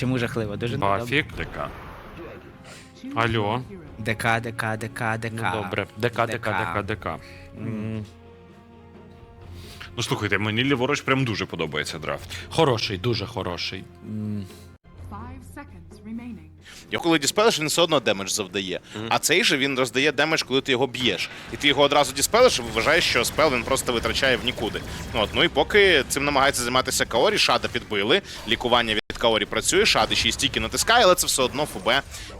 Чому жахливо? Дуже добре. Бафік. ДК. Алло. ДК, ДК, ДК, ДК. Ну добре. ДК, ДК, ДК, ДК. М, Ну слухайте, мені ліворуч прям дуже подобається драфт. Хороший, дуже хороший. Five seconds remaining. Його коли діспелиш, він все одно демедж завдає. А цей же він роздає демедж, коли ти його б'єш. І ти його одразу діспелиш, і вважаєш, що спел він просто витрачає в нікуди. Ну, от, ну і поки цим намагається займатися Каорі, Шада підбили. Лікування від Каорі працює, Шади ще й стільки натискає, але це все одно ФБ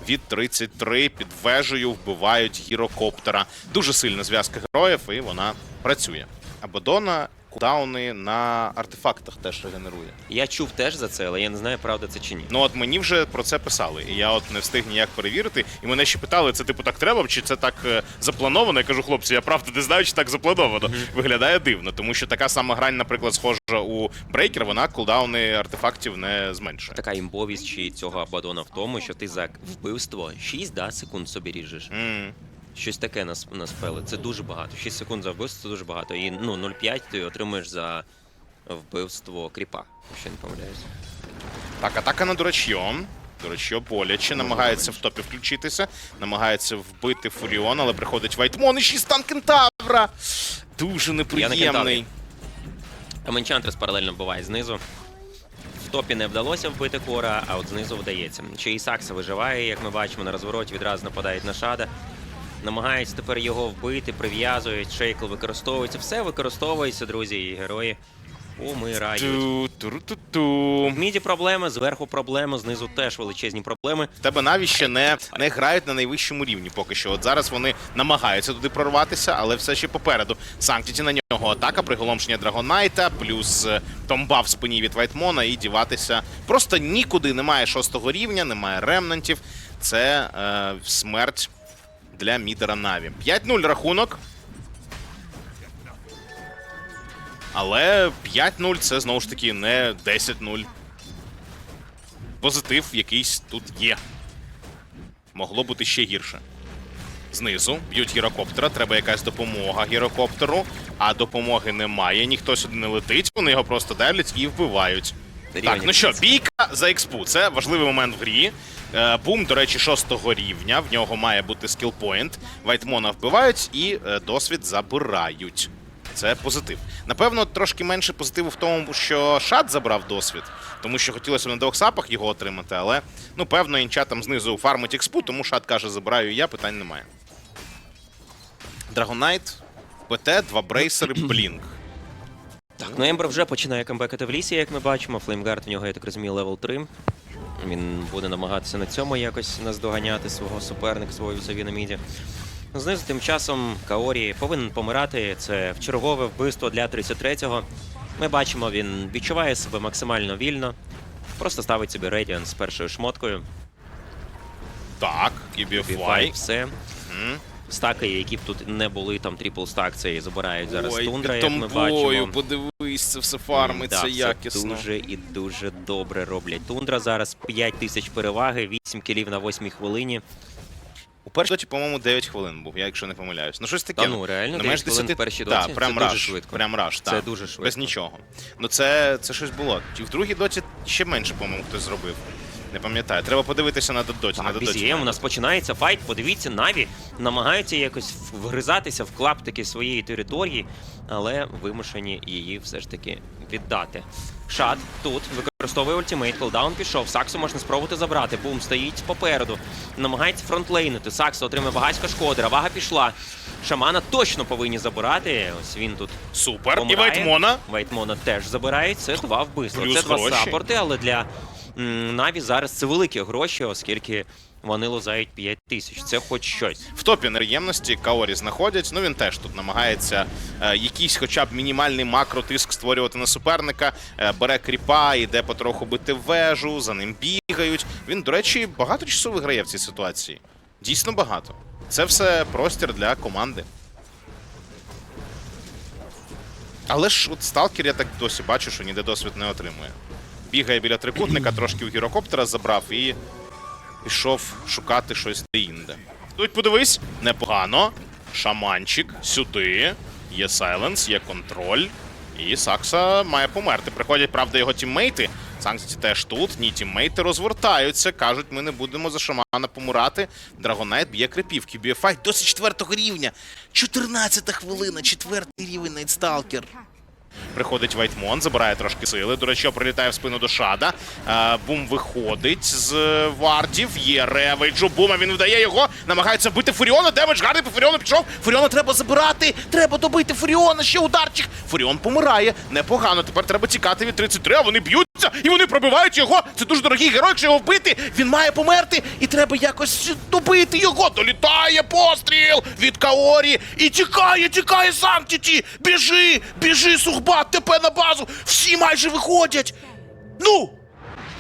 від 33 під вежею вбивають гірокоптера. Дуже сильна зв'язка героїв, і вона працює. Абадона кулдауни на артефактах теж регенерує. Я чув теж за це, але я не знаю, правда це чи ні. Ну от мені вже про це писали, і я от не встиг ніяк перевірити. І мене ще питали, це типу так треба, чи це так е, заплановано. Я кажу, хлопці, я правда не знаю, чи так заплановано. Виглядає дивно, тому що така сама грань, наприклад, схожа у Брейкер, вона кулдауни артефактів не зменшує. Така імбовість чи цього Абадона в тому, що ти за вбивство 6 да, секунд собі ріжеш. М. Щось таке на, на спели. Це дуже багато. 6 секунд за вбивство це дуже багато. І ну 0,5 ти отримуєш за вбивство кріпа, якщо не помиляюсь. Так, атака на дурачьо. Дурачьо боляче, намагається в топі включитися, намагається вбити Фуріон, але приходить Вайтмон і ще й стан кентавра. Дуже неприємний. Там Енчантрес паралельно буває знизу. В топі не вдалося вбити кора, а от знизу вдається. Ще і Сакса виживає, як ми бачимо, на розвороті відразу нападають на шада. Намагаються тепер його вбити, прив'язують, шейкл використовується. Все використовується, друзі, і герої умирають. В міді проблеми, зверху проблеми, знизу теж величезні проблеми. В тебе навіть ще не, не грають на найвищому рівні поки що. От зараз вони намагаються туди прорватися, але все ще попереду. Санктіті на нього атака, приголомшення Драгонайта, плюс е, томба в спині від Вайтмона і діватися. Просто нікуди немає шостого рівня, немає ремнантів. Це е, смерть для мідера Наві. 5-0 рахунок. Але 5-0 це знову ж таки не 10-0 позитив якийсь тут є. Могло бути ще гірше. Знизу б'ють гірокоптера, треба якась допомога гірокоптеру, а допомоги немає, ніхто сюди не летить, вони його просто давлять і вбивають. Рівень Так, ну що, бійка за експу. Це важливий момент в грі. Е, Бум, до речі, шостого рівня. В нього має бути скілпоінт. Вайтмона вбивають і е, досвід забирають. Це позитив. Напевно, трошки менше позитиву в тому, що Шат забрав досвід, тому що хотілося на двох сапах його отримати, але ну певно інча там знизу фармить експу, тому Шат каже, забираю я, питань немає. Драгонайт, ПТ, два брейсери, блінк. Так, ну Ембер вже починає камбекати в лісі, як ми бачимо. Флеймгард в нього, я так розумію, левел 3. Він буде намагатися на цьому якось наздоганяти свого суперника, свого візові на міді. Знизу тим часом Каорі повинен помирати. Це чергове вбивство для 33-го. Ми бачимо, він відчуває себе максимально вільно. Просто ставить собі Рейдіан з першою шмоткою. Так, Кібіфай. все. Стаки, які б тут не були, там трипл стак, це забирають зараз Ой, тундра, як ми бачимо. подивись, це все фармиться Да, якісно. Це дуже і дуже добре роблять. Тундра зараз 5 тисяч переваги, 8 кілів на 8 хвилині. У першій доті, по-моєму, 9 хвилин був, я якщо не помиляюсь. Ну щось таке. Та ну, реально, не 9 менш хвилин 10... в першій доті? прям Це раш, дуже швидко. Прям раш, Це дуже швидко. Без нічого. Ну це, це щось було. І в другій доті ще менше, по-моєму, хтось зробив. Не пам'ятаю. Треба подивитися на доті. на Так. BZM, у нас починається файт. Подивіться, Наві намагаються якось вгризатися в клаптики своєї території, але вимушені її все ж таки віддати. Шат тут використовує ультимейт, колдаун пішов. Саксу можна спробувати забрати. Бум стоїть попереду. Намагається фронтлейнити. Саксу отримує багатько шкоди. Равага пішла. Шамана точно повинні забирати. Ось він тут Супер. помирає. І Вайтмона. Вайтмона теж забирають. Це два вбивства. Плюс це два гроші. саппорти, але для Наві зараз це великі гроші, оскільки вони лузають 5 тисяч. Це хоч щось. В топі неприємності Каорі знаходять. Ну він теж тут намагається е, якийсь, хоча б мінімальний макротиск створювати на суперника. Е, бере кріпа, йде потроху бити вежу, за ним бігають. Він, до речі, багато часу виграє в цій ситуації. Дійсно багато. Це все простір для команди. Але ж от сталкер я так досі бачу, що ніде досвід не отримує. Бігає біля трикутника, трошки у гірокоптера забрав і пішов шукати щось де-інде. Тут подивись, непогано. Шаманчик сюди. Є сайленс, є контроль. І Сакса має померти. Приходять, правда, його тіммейти. Санкції теж тут. Ні, тіммейти розвертаються. Кажуть, ми не будемо за шамана помирати. Драгонайт б'є крипівки. Біофайт досить четвертого рівня. 14 хвилина, четвертий рівень Найтсталкер. Приходить Вайтмон, забирає трошки сили. До речі, прилітає в спину до Шада. Е, Бум виходить з е, вардів. Є ревейджу. Бума. Він вдає його. Намагається вбити Фуріона. Демедж гарний по Фуріону пішов. Фуріона треба забирати. Треба добити Фуріона. Ще ударчик. Фуріон помирає. Непогано. Тепер треба тікати від 33, а вони б'ються і вони пробивають його. Це дуже дорогий герой. Якщо його вбити, він має померти. І треба якось добити його. Долітає постріл від Каорі. І тікає, тікає Санктіті. Біжи, біжи, Сухбат, ТП на базу. Всі майже виходять. Ну!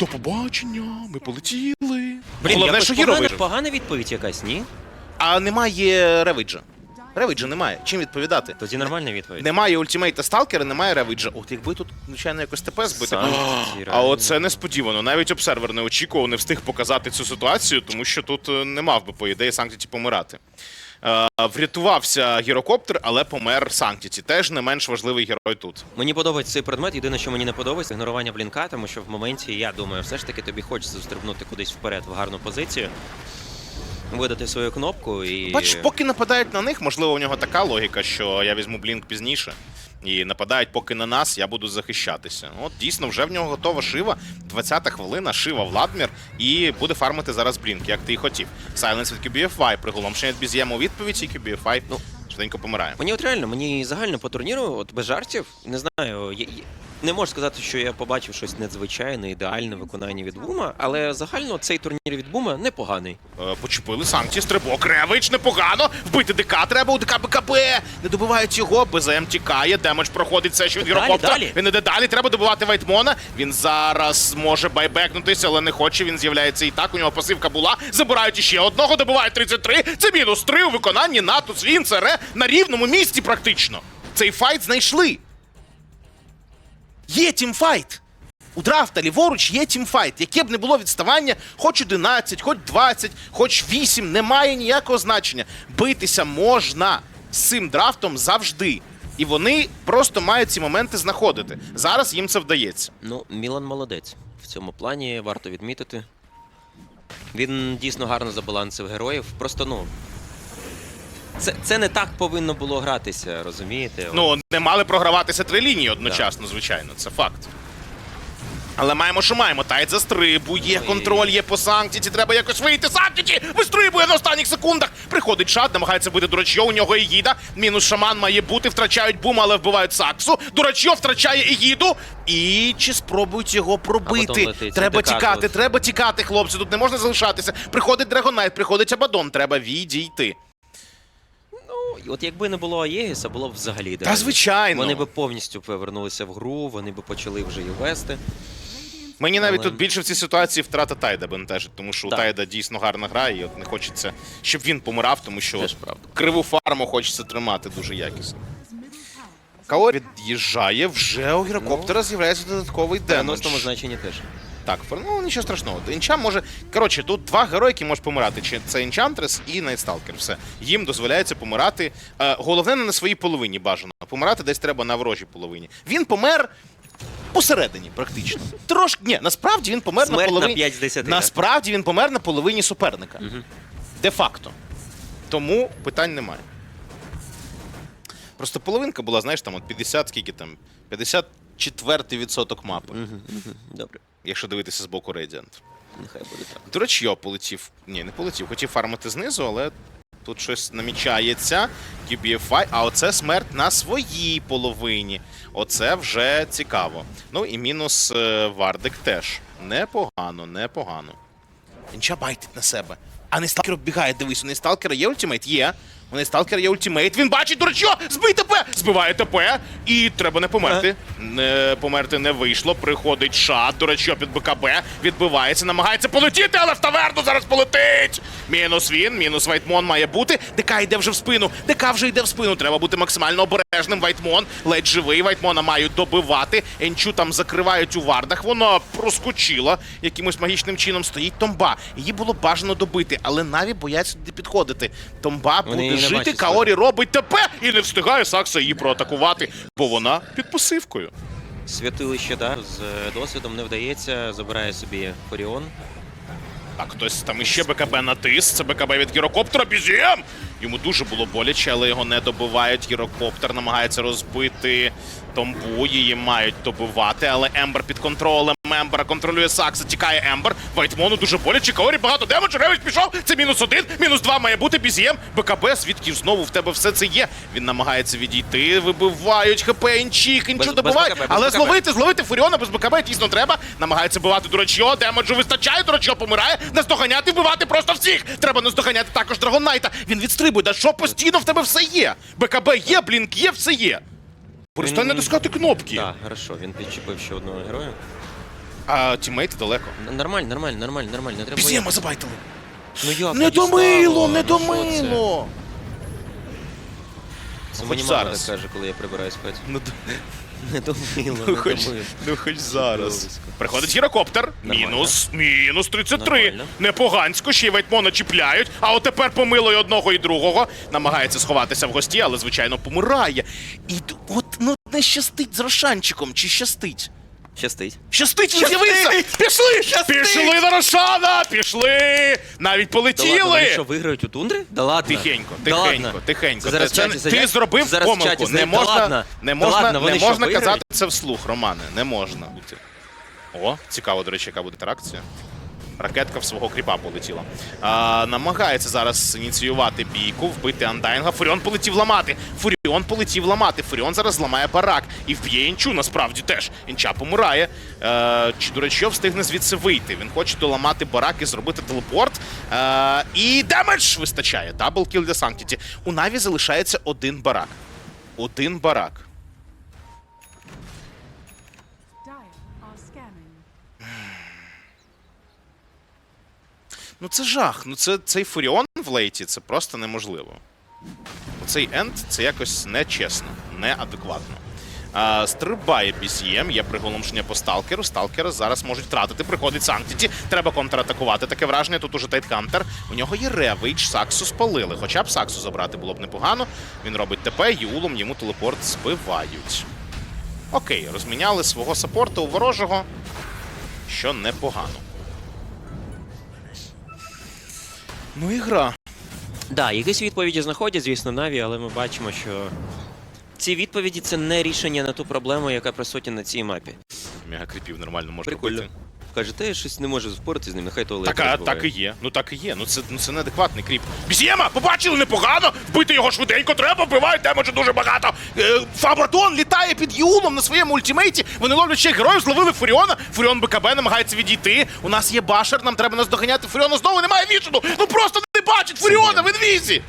До побачення, ми полетіли. Блін, Головне, якось що Гіро погана, вижив. погана відповідь якась, ні? А немає ревиджа. Ревиджа немає. Чим відповідати? Тоді нормальна відповідь. Немає ультимейта сталкера, немає ревиджа. От якби тут, звичайно, якось ТП збити. Санкції, А реально. оце несподівано. Навіть обсервер не очікував, не встиг показати цю ситуацію, тому що тут е, не мав би, по ідеї, Санктіті помирати. Е, врятувався гірокоптер, але помер Санктіті. Теж не менш важливий герой тут. Мені подобається цей предмет. Єдине, що мені не подобається, ігнорування блінка, тому що в моменті, я думаю, все ж таки тобі хочеться застрибнути кудись вперед в гарну позицію, видати свою кнопку і. Бачиш, поки нападають на них, можливо, у нього така логіка, що я візьму блінк пізніше. І нападають поки на нас, я буду захищатися. От дійсно, вже в нього готова шива. 20-та хвилина, шива Владмір, і буде фармити зараз блінк, як ти і хотів. Сайленс від QBFY, приголомшення від у відповідь, і QBFY ну, швиденько помирає. Мені от реально, мені загально по турніру, от без жартів, не знаю, я- не можу сказати, що я побачив щось надзвичайне, ідеальне виконання від Бума, але загально цей турнір від Бума непоганий. Е, Почепили санкції, стрибок, ревич, непогано. Вбити ДК треба, у ДК БКБ. Не добивають його, БЗМ тікає, демедж проходить все, що від Далі, гірокоптера. далі. Він іде далі, треба добивати Вайтмона. Він зараз може байбекнутися, але не хоче. Він з'являється і так. У нього пасивка була. Забирають іще одного, добивають 33. Це мінус 3 у виконанні Натус. Він це на рівному місці практично. Цей файт знайшли. Є тімфайт. У драфта ліворуч є тімфайт. Яке б не було відставання, хоч 11, хоч 20, хоч 8, немає ніякого значення. Битися можна з цим драфтом завжди. І вони просто мають ці моменти знаходити. Зараз їм це вдається. Ну, Мілан молодець. В цьому плані варто відмітити. Він дійсно гарно забалансив героїв. Просто, ну. Це, це не так повинно було гратися, розумієте? Ну, не мали програватися три лінії одночасно, звичайно, це факт. Але маємо, що маємо. Тайт застрибує, Ой. контроль є по Санктіті, треба якось вийти. Санктіті вистрибує на останніх секундах. Приходить шат, намагається бити Дурачьо, у нього Егіда. Мінус шаман має бути, втрачають бум, але вбивають Саксу. Дурачьо втрачає Егіду. І чи спробують його пробити? летить Треба Декатлус. тікати, треба тікати, хлопці. Тут не можна залишатися. Приходить Драгонайт, приходить Абадон, треба відійти. От якби не було Аєгіса, було б взагалі ідеально. звичайно. Вони б повністю повернулися в гру, вони б почали вже і вести. Мені навіть Але- тут більше в цій ситуації втрата Тайда бентежить, тому що у Тайда дійсно гарна гра, і от не хочеться, щоб він помирав, тому що криву фарму хочеться тримати дуже якісно. Каорі від'їжджає, вже у гірокоптера з'являється додатковий В демедж. переносному значенні теж. Так, ну нічого страшного. Інчам може. Коротше, тут два герої, які можуть помирати. Чи Це Інчантрес і Найтсталкер. Все. Їм дозволяється помирати. Е, головне, не на своїй половині бажано. Помирати десь треба на ворожій половині. Він помер. Посередині, практично. Трошки. Ні, насправді він помер Смерть на на половині. 5 з 10. Насправді він помер на половині суперника. Де-факто. Тому питань немає. Просто половинка була, знаєш, там от 50, скільки там? 54 відсоток мапи, Мгм, мгм. Добре, якщо дивитися з боку Radiant. нехай буде так. Дурачьо полетів. Ні, не полетів. Хотів фармити знизу, але тут щось намічається. QBFI, а оце смерть на своїй половині. Оце вже цікаво. Ну і мінус е, Вардик теж. Непогано, непогано. Інча байтить на себе. А не сталкер оббігає, дивись, у Несталкера є ультимейт? Є. У Несталкера є ультимейт. Він бачить дурачо! Збий ТП! Збиває ТП! І треба не померти. Не померти не вийшло. Приходить шат, дурачо під БКБ, відбивається, намагається полетіти, але в таверну зараз полетить! Мінус він, мінус Вайтмон має бути. ДК йде вже в спину. ДК вже йде в спину. Треба бути максимально обережним. Вайтмон ледь живий. Вайтмона мають добивати. Енчу там закривають у вардах. Вона проскочила якимось магічним чином. Стоїть Томба. Її було бажано добити, але Наві бояться туди підходити. Томба Вони буде жити. Каорі робить ТП і не встигає Сакса її проатакувати, бо вона під посивкою. святилище, да, з е, досвідом не вдається, забирає собі Коріон. Так, хтось там іще БКБ натис. Це БКБ від гірокоптера. Бізєм! Йому дуже було боляче, але його не добивають. Гірокоптер намагається розбити томбу. Її мають добивати, але Ембер під контролем. Ембера контролює Сакса, тікає Ембер. Вайтмону дуже боляче. Каорі багато демеджу. Ревич пішов. Це мінус один, мінус два має бути. Бізєм. БКБ, звідки знову в тебе все це є. Він намагається відійти. Вибивають ХП інчік, інчу без добивають. БКБ, без Але БКБ. зловити, зловити Фуріона без БКБ дійсно треба. Намагається бивати Дурачьо, демеджу вистачає, Дурачьо помирає, наздоганяти, вбивати просто всіх. Треба наздоганяти також Драгонайта. Він відстрибує, да що постійно в тебе все є. БКБ є, блінк є, все є. Перестань натискати кнопки. Так, хорошо, він підчепив ще одного героя. А тімейти далеко. Н- Нормально, нормально, нормально, нормально. Не треба. Бізєма забайтили. Ну як Не дістало? домило, не Ну, що домило. Це, Хоч мені мама зараз. так каже, коли я прибираю спать. Ну, Не Ну, не хоч, думаю. ну хоч зараз. Приходить гірокоптер. Нормально. Мінус, мінус 33. Нормально. Непогансько, ще й Вайтмона чіпляють. А от тепер помилує одного і другого. Намагається сховатися в гості, але, звичайно, помирає. І д- от ну не щастить з Рошанчиком, чи щастить? Щастить. Щастить, він з'явився! Пішли! Пішли на Рошана! Пішли! Навіть Да ладно, полетіли! вони що, виграють у тундрі? Да ладно. Тихенько, Да тихенько, ладно. тихенько. Це зараз Це- чаті ти зробив Зараз в помилку. чаті Не сидять. Да можна, ладно. не Да можна, ладно, вони не що, можна виграють? казати це вслух, Романе. Не можна. О, цікаво, до речі, яка буде інтеракція. Ракетка в свого кріпа полетіла. А, намагається зараз ініціювати бійку, вбити Андайнга. Фуріон полетів ламати. Фуріон полетів ламати. Фуріон зараз зламає барак. І вб'є інчу насправді теж. Інча помирає. Е, чи дурачо встигне звідси вийти? Він хоче доламати барак і зробити телепорт. Е, і демедж вистачає. Даблкіл для Санктіті. У Наві залишається один барак. Один барак. Ну це жах. Ну це цей Фуріон в лейті це просто неможливо. Цей енд це якось нечесно, неадекватно. А, стрибає BCM, є приголомшення по сталкеру. Сталкера зараз можуть втратити. Приходить Санктіті. Треба контратакувати. Таке враження. Тут уже Тайткантер. У нього є ревич, Саксу спалили. Хоча б Саксу забрати було б непогано. Він робить ТП, Юлом йому телепорт збивають. Окей, розміняли свого саппорта у ворожого, що непогано. Ну і гра. Да, якісь відповіді знаходять, звісно, Наві, але ми бачимо, що ці відповіді це не рішення на ту проблему, яка присутня на цій мапі. Мега кріпів нормально можна Прикольно. бити. Каже, та я щось не можу впоратися з ним, нехай то Так, а, так і є. Ну так і є. Ну це, ну це неадекватний кріп. Бізєма, побачили непогано. Вбити його швиденько треба, вбивають демеджу дуже багато. Е, Фабардон літає під Юлом на своєму ультимейті. Вони ловлять ще героїв, зловили Фуріона. Фуріон БКБ намагається відійти. У нас є башер, нам треба наздоганяти Фуріона. Знову немає вішену. Ну просто не бачить Фуріона в інвізі.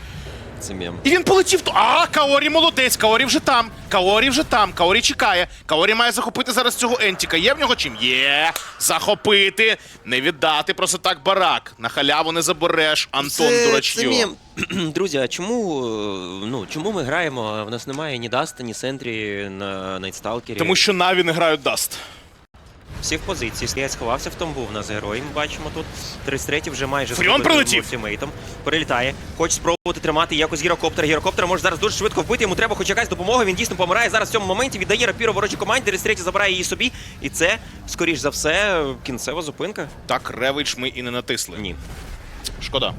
Це мем. І він полетів. ту- А, Каорі молодець, Каорі вже там. Каорі вже там. Каорі чекає. Каорі має захопити зараз цього Ентіка. Є в нього чим? Є. Захопити. Не віддати просто так барак. На халяву не забереш. Антон Дурачьо. це мем. Друзі, а чому, е, ну, чому ми граємо? В нас немає ні Даста, ні Сентрі на Найтсталкері. Тому що Наві не грають Даст. Всі в позиції. Стоять сховався в тому, в нас герой, ми бачимо тут. 33 вже майже прилетів. ультимейтом. Перелітає. Хоче спробувати тримати якось гірокоптера. Гірокоптера може зараз дуже швидко вбити. Йому треба хоч якась допомога. Він дійсно помирає. Зараз в цьому моменті віддає рапіру ворожій команді. 33 забирає її собі. І це, скоріш за все, кінцева зупинка. Так, Ревич ми і не натисли. Ні. Шкода.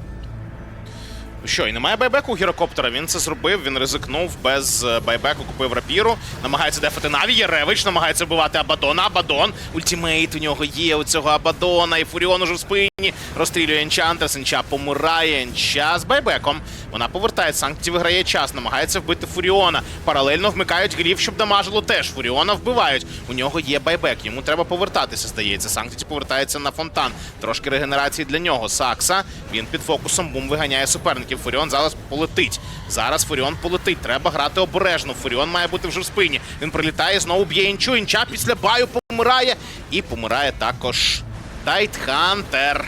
Що, і немає байбеку у гірокоптера. Він це зробив, він ризикнув без е, байбеку, купив рапіру. Намагається дефати Наві. Є Ревич, намагається вбивати Абадона. Абадон. Ультимейт у нього є у цього Абадона. І Фуріон уже в спині. Розстрілює Енчантрес. Енча помирає. Енча з байбеком. Вона повертає. Санкті виграє час. Намагається вбити Фуріона. Паралельно вмикають гліф, щоб дамажило теж. Фуріона вбивають. У нього є байбек. Йому треба повертатися, здається. Санктіті повертається на фонтан. Трошки регенерації для нього. Сакса. Він під фокусом бум виганяє суперників. Фуріон зараз полетить. Зараз Фуріон полетить. Треба грати обережно. Фуріон має бути вже в спині. Він прилітає, знову б'є інчу. Інча після баю помирає. І помирає також Тайтхантер.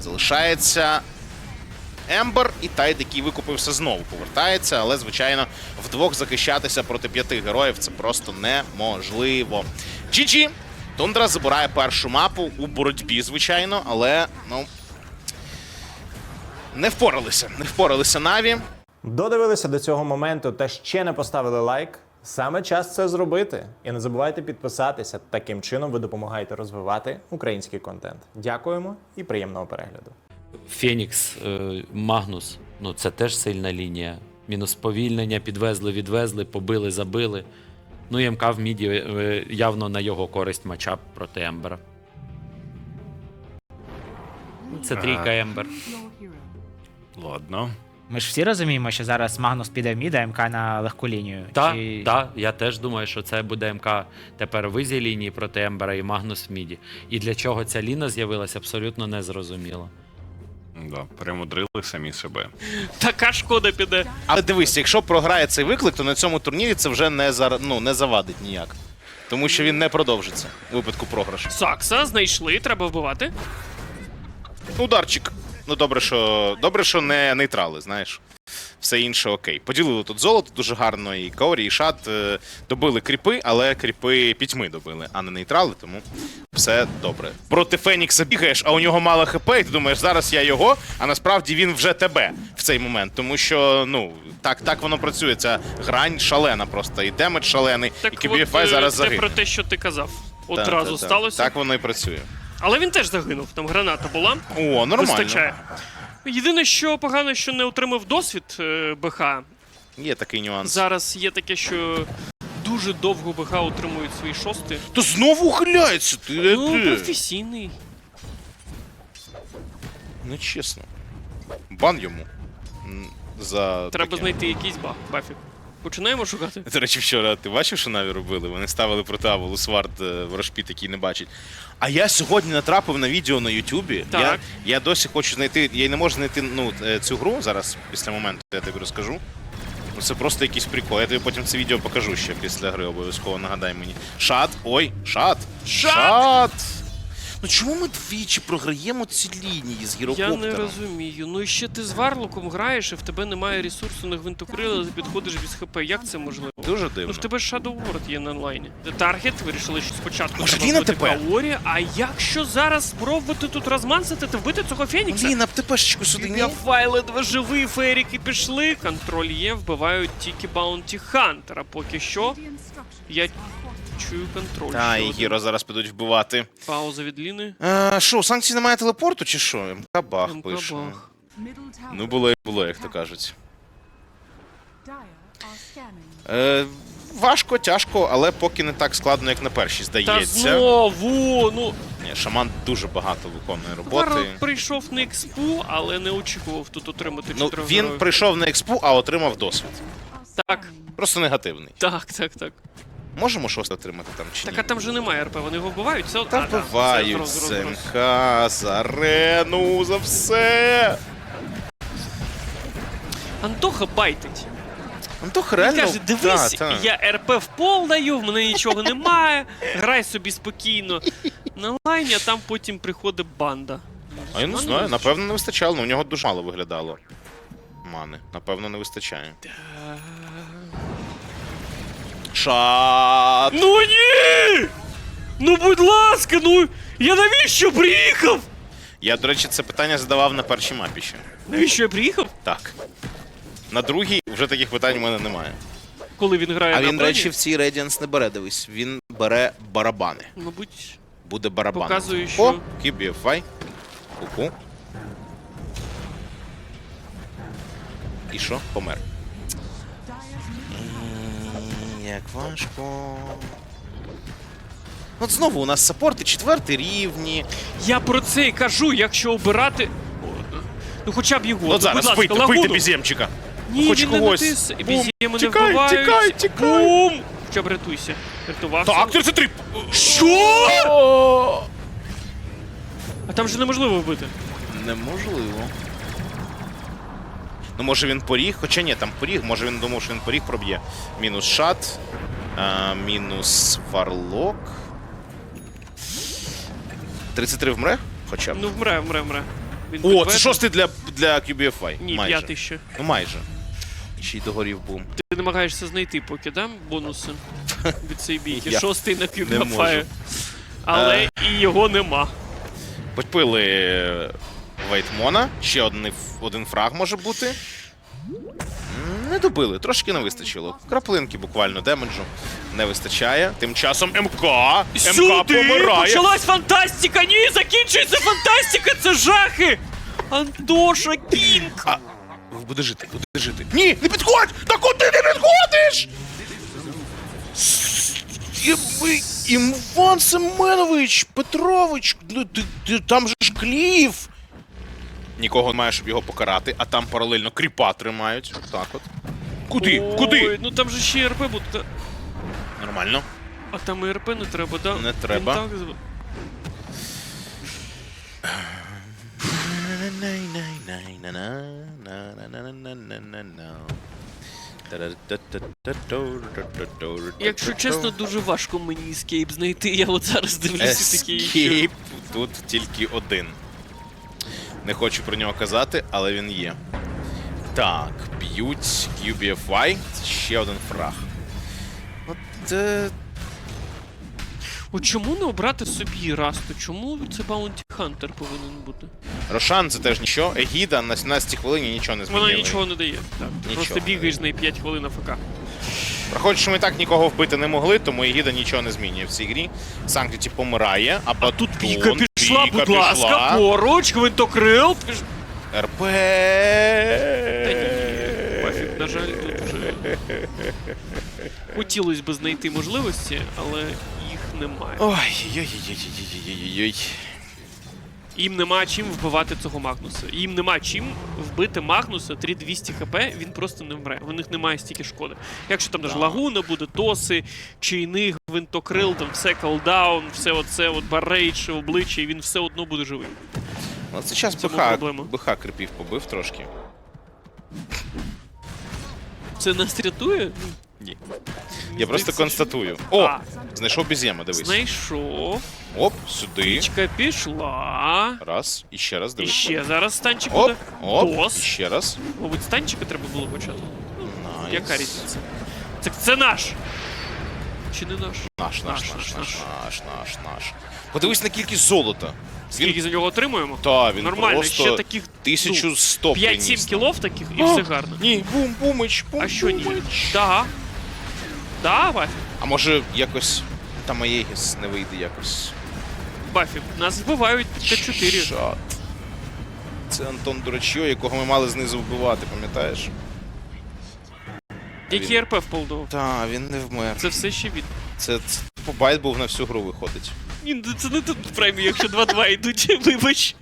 Залишається Ембер і Тайд, який викупився знову, повертається, але, звичайно, вдвох захищатися проти п'яти героїв це просто неможливо. GG! Тундра забирає першу мапу у боротьбі, звичайно, але ну. Не впоралися. Не впоралися Наві. Додивилися до цього моменту та ще не поставили лайк. Саме час це зробити. І не забувайте підписатися. Таким чином ви допомагаєте розвивати український контент. Дякуємо і приємного перегляду. Фенікс, е, Магнус. Ну, це теж сильна лінія. Мінус повільнення, підвезли, відвезли, побили, забили. Ну, і МК в міді е, явно на його користь матчап проти Ембера. Це трійка Ембер. Ладно. Ми ж всі розуміємо, що зараз Магнус піде в мід, а МК на легку лінію. Так, Чи- так, я теж думаю, що це буде МК тепер в ізі лінії проти Ембера і Магнус в міді. І для чого ця ліна з'явилася, абсолютно незрозуміло. Да, перемудрили самі себе. Така шкода піде. Але дивись, якщо програє цей виклик, то на цьому турнірі це вже не зар... ну, не завадить ніяк. Тому що він не продовжиться у випадку програшу. Сакса знайшли, треба вбивати. Ударчик. Ну добре, що добре, що не нейтрали, знаєш. Все інше окей. Поділили тут золото дуже гарно, і Каорі, і Шат е, добили кріпи, але кріпи пітьми добили, а не нейтрали, тому все добре. Проти Фенікса бігаєш, а у нього мало хп, і ти думаєш, зараз я його, а насправді він вже тебе в цей момент. Тому що, ну, так, так воно працює. Ця грань шалена просто, і демедж шалений, Так і от, е, зараз це про те, що ти казав. Одразу та, та. сталося. Так воно і працює. Але він теж загинув, там граната була. О, нормально. Вистачає. Єдине, що погано, що не отримав досвід е, БХ. Є такий нюанс. Зараз є таке, що дуже довго БХ отримують свої шости. То знову ухиляється. Ти, Ну, ти. професійний. Нечесно. Бан йому. М, За Треба таке. знайти якийсь баг, бафік. Починаємо шукати. До речі, вчора ти бачив, що Наві робили? Вони ставили проти Аволу Свард е, в Рошпіт, який не бачить. А я сьогодні натрапив на відео на Ютубі. Я, я досі хочу знайти. Я не можу знайти ну, е, цю гру зараз, після моменту, я тобі розкажу. Ну це просто якийсь прикол. Я тобі потім це відео покажу ще після гри, обов'язково нагадай мені. Шат! Ой, шат! Шат! Шат! Ну чому ми двічі програємо ці лінії з Я не розумію. Ну і ще ти з Варлоком граєш, і в тебе немає ресурсу на гвинтокрила, ти підходиш без хп. Як це можливо? Дуже дивно. Ну в тебе Shadow Ward є на онлайні. Таргет вирішили, що спочатку Може, треба Ліна вбити? Каорі, а якщо зараз спробувати тут розмансити, то вбити цього Фенікса? Блін, а ТПшечку сюди ні? Я файл ледве живий, феріки пішли, контроль є, вбивають тільки Баунті Хантера. Поки що я чую контроль. Та, і. Гіро зараз підуть вбивати. Пауза від Ліни. А, Що, санкцій немає телепорту чи що? МК бах МК пише. бах. Ну було як було, як то кажуть. Е, важко, тяжко, але поки не так складно, як на першій, Та здається. знову! Ну, Ні, шаман дуже багато виконує Варл роботи. прийшов на експу, але не очікував тут отримати Ну, чотирьох він героїв. прийшов на експу, а отримав досвід. Так. Просто негативний. Так, так, так. Можемо щось отримати там чи Так, ні? а там же немає РП, вони його вбивають, все Та вбивають МК, за арену, за все. Антоха байтить. Антох Він реально... каже, дивись, та, та. я РП в даю, в мене нічого немає, грай собі спокійно. На лайні, а там потім приходить банда. А я не Ну, знаю, ну, напевно, не вистачало, але у нього дуже мало виглядало. Мани. Напевно, не вистачає. Шат! Ну ні! Ну будь ласка, ну я навіщо приїхав? Я, до речі, це питання задавав на першій мапі ще. Навіщо я приїхав? Так. На другій вже таких питань у мене немає. Коли він грає А на він, до броні, речі, в цій Radiance не бере, дивись. Він бере барабани. мабуть, Буде барабан. Показує, О, що- QBFI. Ку-ку. І що? Помер. Як важко. От знову у нас саппорти четвертий рівні. я про це і кажу, якщо обирати. Ну хоча б його. От ну, зараз будь ласка, бийте безємчика. Ні, Хоч він когось. не натис. Бум. Бізіми не Тікай, вбивають. тікай, тікай. Бум! Хоча б рятуйся. Рятувався. Так, 33! Що? А там же неможливо вбити. Неможливо. Ну, може він поріг, хоча ні, там поріг, може він думав, що він поріг проб'є. Мінус шат, а, мінус фарлок. 33 вмре? Хоча б. Ну вмре, вмре, вмре. Він О, це шостий для, для QBFI. Ні, майже. п'ятий ще. Ну майже. Ще й догорів бум. Ти намагаєшся знайти поки, да? Бонуси від цієї бійки. Я Шостий на не можу. Але Е. і його нема. Підпили Вейтмона. Ще один, один фраг може бути. Не добили, трошки не вистачило. Краплинки буквально демеджу не вистачає. Тим часом МК. МК помирає. почалась фантастика! Ні, закінчується фантастика! Це жахи! Антоша Кінг! А, буде жити, буде жити. Ні, не підходь! Та куди ти підходиш? Іван Семенович, Петрович, ну, там же ж клів. Нікого немає, щоб його покарати, а там паралельно кріпа тримають. Так от. Куди? Ой, Куди? Ну там же ще і РП буде. Нормально. А там і РП не треба, да? Не треба. Так Якщо чесно, дуже важко мені ескейп знайти. Я от зараз дивлюся такі. що- Ескейп тут тільки один. Не хочу про нього казати, але він є. Так, б'ють QBFY. Це ще один фраг. От е, От чому не обрати собі Расту? Чому це Баунті Хантер повинен бути? Рошан це теж нічого. Егіда на 17 хвилині нічого не змінила. Вона нічого не дає. Так, ти Нічого просто бігаєш з неї 5 хвилин АФК. Враховуючи, що ми так нікого вбити не могли, тому Егіда нічого не змінює в цій грі. Санктіті помирає, а, А тут піка пішла, піка будь ласка, пішла. поруч, гвинтокрил. Піш... РП. Та ні, Бафік, на жаль, тут вже хотілося б знайти можливості, але їх немає. Ой, ой-ой-ой-ой-ой-ой-ой. Їм нема чим вбивати цього Магнуса. Їм нема чим вбити Магнуса 3200 хп, він просто не вмре. У них немає стільки шкоди. Якщо там даже лагуна буде, тоси, чайних, гвинтокрил, там все колдаун, все оце, от барейдж, обличчя, і він все одно буде живий. Ну, це час БХ, проблема. БХ крипів побив трошки. Це нас рятує? Ні. Я просто констатую. О! А. Знайшов бізєма, дивись. Знайшов. Оп, сюди. Пічка пішла. Раз. І ще раз І дивись. ще зараз станчик Оп, буде. оп, Тос. і ще раз. Мабуть, станчика треба було почати. Найс. Яка різниця? Це, це наш. Чи не наш? Наш, наш, Наш, наш, наш, наш, наш. Подивись на кількість золота. Скільки за нього отримуємо? Та, він Нормально, просто ще таких 1100 ну, приніс 5-7 нам. кілов таких і О, все гарно. Ні, бум, бумич, бум, А що ні? бумич. Да. Да, Бафі. А може якось там Аєгіс не вийде якось. Бафі, нас вбивають Т4. Шат. Це Антон Дурачьо, якого ми мали знизу вбивати, пам'ятаєш? Який РП вполдував. Та, він не вмер. Це все ще від. Це, це побайт був на всю гру виходить. Ні, ну це не тут праймі, якщо 2-2 йдуть, вибач.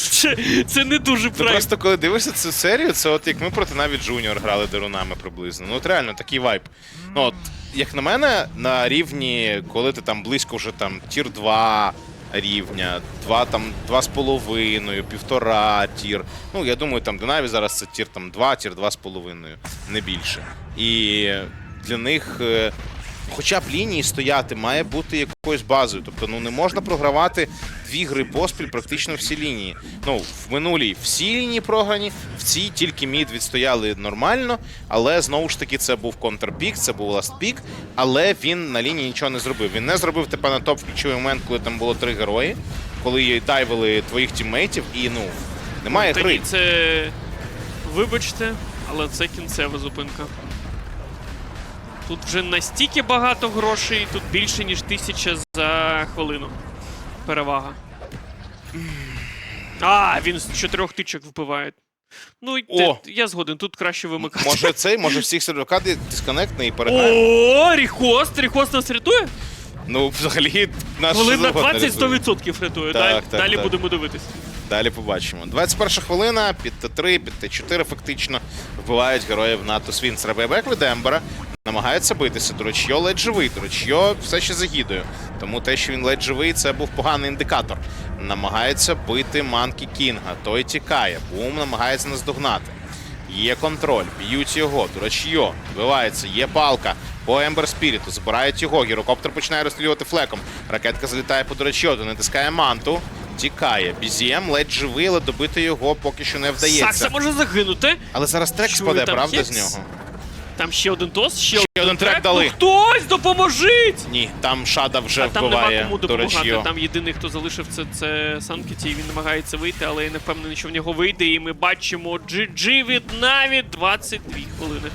Це, це не дуже Ти прайм. просто коли дивишся цю серію, це от як ми проти навіть Джуніор грали дерунами приблизно. Ну от реально такий вайб. Ну от, як на мене, на рівні, коли ти там близько вже там тір 2 рівня, два там 2,5, півтора тір. Ну, я думаю, там Динаві зараз це тір там два, тір 2,5, не більше. І для них. Хоча б лінії стояти має бути якоюсь базою. Тобто, ну не можна програвати дві гри поспіль практично всі лінії. Ну, в минулій всі лінії програні, в цій тільки мід відстояли нормально, але знову ж таки це був контрпік, це був ластпік, але він на лінії нічого не зробив. Він не зробив типа на топ в ключовий момент, коли там було три герої, коли дайвили твоїх тіммейтів, і ну немає Та гри. це. Вибачте, але це кінцева зупинка. Тут вже настільки багато грошей, тут більше, ніж тисяча за хвилину. Перевага. А, він з чотирьох тичок вбиває. Ну, О! я згоден, тут краще вимикати. Може цей, може всіх сервакади дисконектний і переграємо. О, ріхост! Ріхост нас рятує? Ну, взагалі, наш Хвилин на завгодно 20 рятує. 100% рятує. Так, Далі, так, далі так. будемо дивитись. Далі побачимо. 21 хвилина, під Т3, під Т4 фактично вбивають героїв НАТО Свінс. Ребебек від Ембера. Намагається битися. Дорочьо ледь живий. Дорочьо все ще загідує. Тому те, що він ледь живий, це був поганий індикатор. Намагається бити Манкі Кінга. Той тікає. Бум намагається наздогнати. Є контроль, б'ють його, дурачьо, вбивається, є палка по Ембер Спіріту, збирають його, гірокоптер починає розстрілювати флеком. Ракетка залітає по дурачьоту, натискає манту, тікає. Бізієм ледь живий, але добити його поки що не вдається. Сакса може загинути. Але зараз трек Чую, спаде, правда, Хекс? з нього? Там ще один дос, ще, Ще один трек дали. Ну хтось допоможіть! Ні, там шада вже А там нема кому допомагати. Там єдиний, хто залишив це, це Санкіті, і він намагається вийти, але я не впевнений, що в нього вийде. І ми бачимо GG від Наві 22 хвилини.